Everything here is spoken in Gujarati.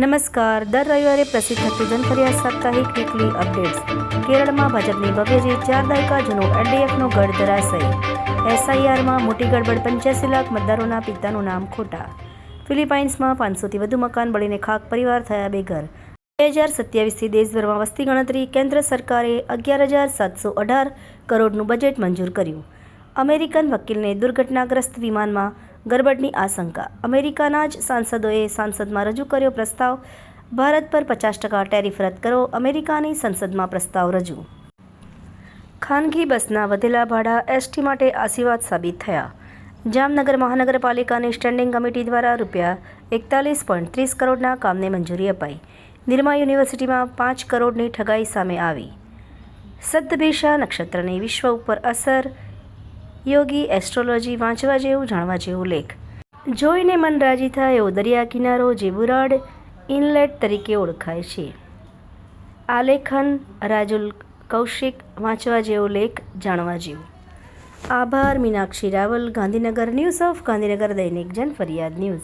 નમસ્કાર. દર રવિવારે પ્રસિદ્ધ થતી જનફરિયાદ સાપ્તાહિક વીકલી અપડેટ્સ કેરળમાં ભાજપની ભવ્ય ચાર દાયકા જૂનો એલડીએફનો ગઢ ધરાશય. એસઆઈઆરમાં મોટી ગડબડ, પંચ્યાસી લાખ મતદારોના પિતાનું નામ ખોટા. ફિલિપાઇન્સમાં પાંચસોથી વધુ મકાન બળીને ખાક પરિવાર થયા બેઘર. બે હજાર સત્યાવીસથી દેશભરમાં વસ્તી ગણતરી કેન્દ્ર સરકારે અગિયાર હજાર સાતસો અઢાર કરોડનું બજેટ મંજૂર કર્યું. અમેરિકન વકીલને દુર્ઘટનાગ્રસ્ત વિમાનમાં ગરબડની આશંકા. અમેરિકાના જ સાંસદોએ સાંસદમાં રજૂ કર્યો પ્રસ્તાવ. ભારત પર પચાસ ટકા ટેરિફ રદ કરો, અમેરિકાની સંસદમાં પ્રસ્તાવ રજૂ. ખાનગી બસના વધેલા ભાડા એસટી માટે આશીર્વાદ સાબિત થયા. જામનગર મહાનગરપાલિકાની સ્ટેન્ડિંગ કમિટી દ્વારા રૂપિયા એકતાલીસ પોઈન્ટ ત્રીસ કરોડના કામને મંજૂરી અપાઈ. નિરમા યુનિવર્સિટીમાં પાંચ કરોડની ઠગાઈ સામે આવી. સદ્દભિષા નક્ષત્રની વિશ્વ ઉપર અસર યોગી એસ્ટ્રોલોજી વાંચવા જેવું, જાણવા જેવું લેખ. જોઈને મન રાજી થાય એવો દરિયા કિનારો જે બુરાડ ઇનલેટ તરીકે ઓળખાય છે. આ લેખન રાજુલ કૌશિક વાંચવા જેવો લેખ, જાણવા જેવું. આભાર, મીનાક્ષી રાવલ, ગાંધીનગર ન્યૂઝ ઓફ ગાંધીનગર દૈનિક જન ફરિયાદ ન્યૂઝ